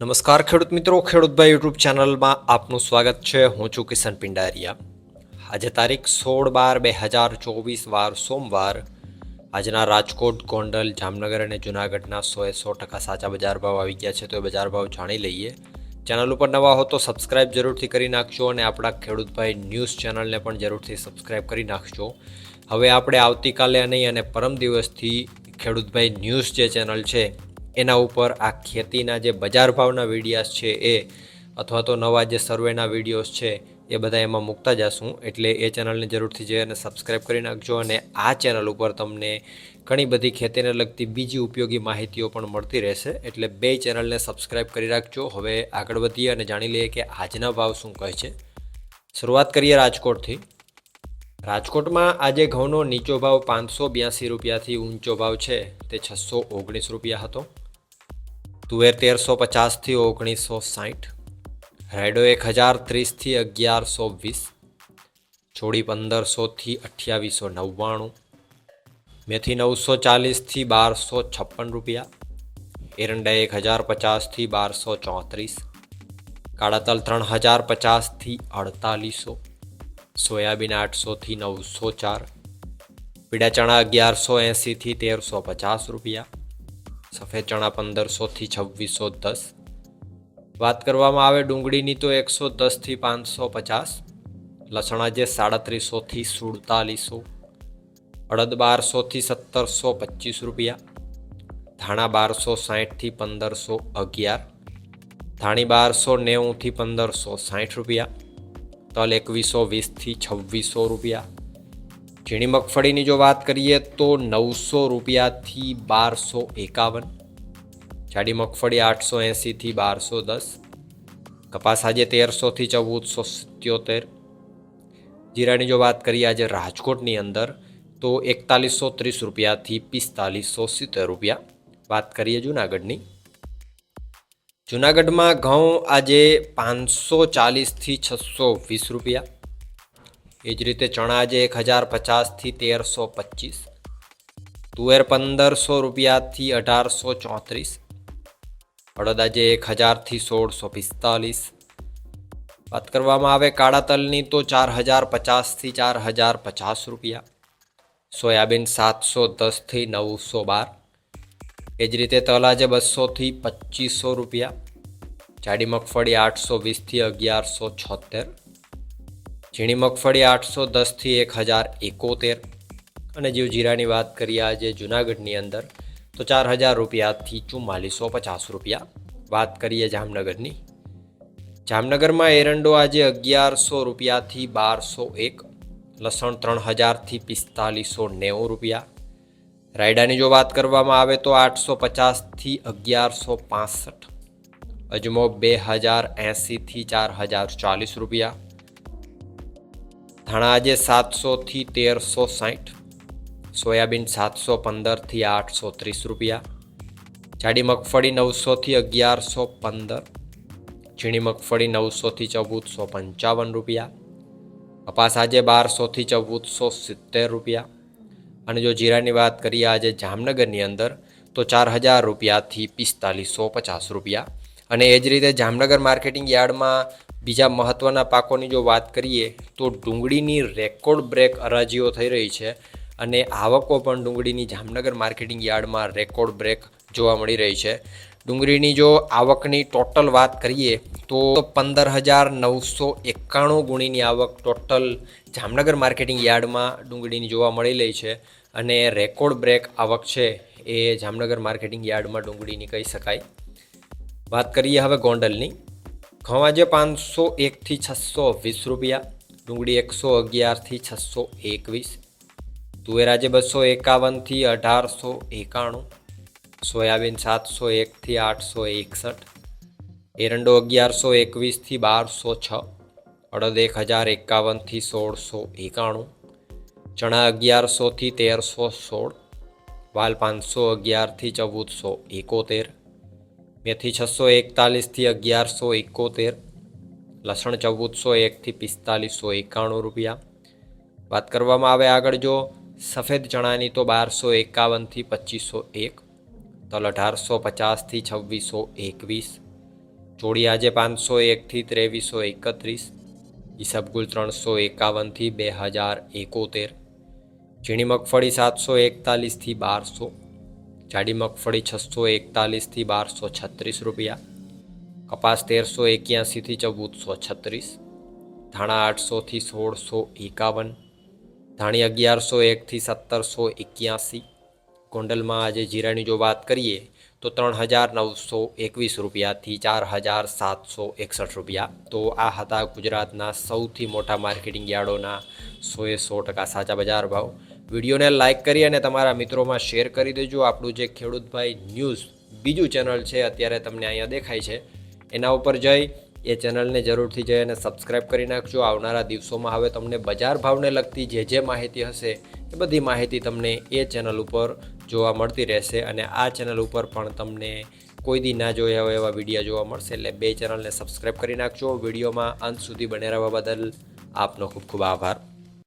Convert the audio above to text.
નમસ્કાર ખેડૂત મિત્રો ખેડૂતભાઈ યુટ્યુબ ચેનલમાં આપનું સ્વાગત છે. હું છું કિશન પિંડારિયા. આજે તારીખ સોળ બાર બે હજાર ચોવીસ, વાર સોમવાર. આજના રાજકોટ, ગોંડલ, જામનગર અને જૂનાગઢના સોએ સો ટકા સાચા બજાર ભાવ આવી ગયા છે, તો એ બજાર ભાવ જાણી લઈએ. ચેનલ ઉપર નવા હો તો સબસ્ક્રાઇબ જરૂરથી કરી નાખજો અને આપણા ખેડૂતભાઈ ન્યૂઝ ચેનલને પણ જરૂરથી સબસ્ક્રાઇબ કરી નાખજો. હવે આપણે આવતીકાલે નહીં અને પરમ દિવસથી ખેડૂતભાઈ ન્યૂઝ જે ચેનલ છે એના ઉપર આ ખેતીના જે બજાર ભાવના વિડીયાસ છે એ, અથવા તો નવા જે સર્વેના વિડીયોઝ છે, એ બધા એમાં મૂકતા જશું. એટલે એ ચેનલને જરૂરથી જઈ અને સબસ્ક્રાઈબ કરી નાખજો અને આ ચેનલ ઉપર તમને ઘણી બધી ખેતીને લગતી બીજી ઉપયોગી માહિતીઓ પણ મળતી રહેશે. એટલે બે ચેનલને સબસ્ક્રાઈબ કરી રાખજો. હવે આગળ વધીએ અને જાણી લઈએ કે આજના ભાવ શું કહે છે. શરૂઆત કરીએ રાજકોટથી. રાજકોટમાં આજે ઘઉંનો નીચો ભાવ પાંચસો બ્યાસી રૂપિયાથી ઊંચો ભાવ છે. તે છસો ઓગણીસ રૂપિયા હતો. તુવેર તેરસો પચાસથી ઓગણીસો સાઠ, રાયડો એક હજાર ત્રીસથી અગિયારસો વીસ ચોડી પંદરસોથી અઠ્યાવીસો નવ્વાણું, મેથી નવસો ચાલીસથી બારસો છપ્પન રૂપિયા, એરંડા એક હજાર પચાસથી બારસો ચોત્રીસ કાળા તલ ત્રણ હજાર પચાસથી અડતાલીસો, સોયાબીન આઠસોથી નવસો ચાર પીડા ચણા અગિયારસો એંસીથી તેરસો પચાસ રૂપિયા સફેદ ચણા પંદરસોથી છવ્વીસો દસ. વાત કરવામાં આવે ડુંગળીની તો એકસો દસથી પાંચસો પચાસ. લસણા જે સાડત્રીસોથી સુડતાલીસો. અડદ બારસોથી સત્તરસો પચીસ રૂપિયા. ધાણા બારસો સાહીઠથી પંદરસો અગિયાર. ધાણી બારસો નેવુંથી પંદરસો સાહીઠ રૂપિયા. તલ એકવીસો વીસથી છવ્વીસો રૂપિયા. ઝીણી મગફળીની જો વાત કરીએ તો નવસો રૂપિયાથી બારસો એકાવન, જાડી મગફળી આઠસો એંસીથી બારસો દસ, કપાસ આજે તેરસોથી ચૌદસો સિત્યોતેર. જીરાની જો વાત કરીએ આજે રાજકોટની અંદર, તો એકતાલીસો ત્રીસ રૂપિયાથી પિસ્તાલીસો સિત્તેર રૂપિયા. વાત કરીએ જુનાગઢની. જુનાગઢમાં ઘઉં આજે પાંચસો ચાલીસથી છસો વીસ રૂપિયા. એ જ રીતે ચણા જે એક હજાર પચાસથી તેરસો પચીસ, તુવેર પંદરસો રૂપિયાથી અઢારસો ચોત્રીસ, અડદ આજે એક હજારથી સોળસો પિસ્તાલીસ. વાત કરવામાં આવે કાળા તલની તો ચાર હજાર પચાસથી ચાર હજાર પચાસ રૂપિયા, સોયાબીન સાતસો દસથી નવસો બાર. એ જ રીતે તલ આજે બસોથી પચીસો રૂપિયા, જાડી મગફળી આઠસો વીસથી અગિયારસો છોતેર ઝીણી મગફળી આઠસો દસથી એક હજાર એકોતેર. અને જીવ જીરાની વાત કરીએ આજે જુનાગઢની અંદર, તો ચાર હજાર રૂપિયાથી ચુમ્માલીસો પચાસ રૂપિયા. વાત કરીએ જામનગરની. જામનગરમાં એરંડો આજે અગિયારસો રૂપિયાથી બારસો એક, લસણ ત્રણ હજારથી પિસ્તાલીસો નેવું રૂપિયા. રાયડાની જો વાત કરવામાં આવે તો આઠસો પચાસથી અગિયારસો પાસઠ. અજમો બે હજાર એંસીથી ચાર હજાર ચાલીસ રૂપિયા. ધાણા આજે સાતસોથી તેરસો સાઠ, સોયાબીન સાતસો પંદરથી આઠસો ત્રીસ રૂપિયા, જાડી મગફળી નવસોથી અગિયારસો પંદર, ઝીણી મગફળી નવસોથી ચૌદસો પંચાવન રૂપિયા, કપાસ આજે બારસોથી ચૌદસો સિત્તેર રૂપિયા અને જો જીરાની વાત કરીએ આજે જામનગરની અંદર, તો ચાર હજાર રૂપિયાથી પિસ્તાલીસો પચાસ રૂપિયા. અને એ જ રીતે જામનગર માર્કેટિંગ યાર્ડમાં બીજા મહત્ત્વના પાકોની જો વાત કરીએ, તો ડુંગળીની રેકોર્ડ બ્રેક હરાજીઓ થઈ રહી છે અને આવકો પણ ડુંગળીની જામનગર માર્કેટિંગ યાર્ડમાં રેકોર્ડ બ્રેક જોવા મળી રહી છે. ડુંગળીની જો આવકની ટોટલ વાત કરીએ, તો પંદર હજાર નવસો એકાણું ગુણીની આવક ટોટલ જામનગર માર્કેટિંગ યાર્ડમાં ડુંગળીની જોવા મળી રહી છે અને રેકોર્ડ બ્રેક આવક છે એ જામનગર માર્કેટિંગ યાર્ડમાં ડુંગળીની કહી શકાય. વાત કરીએ હવે ગોંડલની. આજે પાંચસો એકથી છસો વીસ રૂપિયા, ડુંગળી એકસો અગિયારથી છસો એકવીસ, તુવેરાજે બસો એકાવનથી અઢારસો એકાણું, સોયાબીન સાતસો એકથી આઠસો એકસઠ, એરંડો અગિયારસો એકવીસથી બારસો છ, અડદ એક હજાર એકાવનથી સોળસો એકાણું, ચણા અગિયારસોથી તેરસો સોળ, વાલ પાંચસો અગિયારથી ચૌદસો એકોતેર મેથી છસો એકતાલીસથી અગિયારસો એકોતેર, લસણ ચૌદસો એકથી પિસ્તાલીસો એકાણું રૂપિયા. વાત કરવામાં આવે આગળ જો, સફેદ ચણાની તો બારસો એકાવનથી પચીસો એક, તલ અઢારસો પચાસથી છવ્વીસો એકવીસ, ચોળી આજે પાંચસો એકથી ત્રેવીસો એકત્રીસ ઈસબગુલ ત્રણસો એકાવનથી બે હજાર એકોતેર, ઝીણી મગફળી સાતસો એકતાલીસથી બારસો જાડી મગફળી છસો એકતાલીસથી બારસો છત્રીસ રૂપિયા. કપાસ તેરસો એક્યાસીથી ચૌદસો છત્રીસ. ધાણા આઠસોથી સોળસો એકાવન. ધાણી અગિયારસો એકથી સત્તરસો એક્યાસી. ગોંડલમાં આજે જીરાની જો વાત કરીએ, તો ત્રણ હજાર નવસો એકવીસ રૂપિયાથી ચાર હજાર સાતસો એકસઠ રૂપિયા. તો આ હતા ગુજરાતના સૌથી મોટા માર્કેટિંગ યાર્ડોના સોએ સો ટકા સાચા બજાર ભાવ. વિડીયોને લાઇક કરી અને તમારા મિત્રોમાં શેર કરી દેજો. આપણું જે ખેડૂતભાઈ ન્યૂઝ બીજું ચેનલ છે, અત્યારે તમને અહીંયા દેખાય છે. એના ઉપર જઈ, એ ચેનલને જરૂરથી જઈ અને સબસ્ક્રાઇબ કરી નાખજો. આવનારા દિવસોમાં હવે તમને બજાર ભાવને લગતી જે જે માહિતી હશે, એ બધી માહિતી તમને એ ચેનલ ઉપર જોવા મળતી રહેશે અને આ ચેનલ ઉપર પણ તમને કોઈ દી ના જોયા હોય એવા વીડિયો જોવા મળશે. એટલે બે ચેનલને સબસ્ક્રાઇબ કરી નાખજો. વિડીયોમાં અંત સુધી બને રહેવા બદલ આપનો ખૂબ ખૂબ આભાર.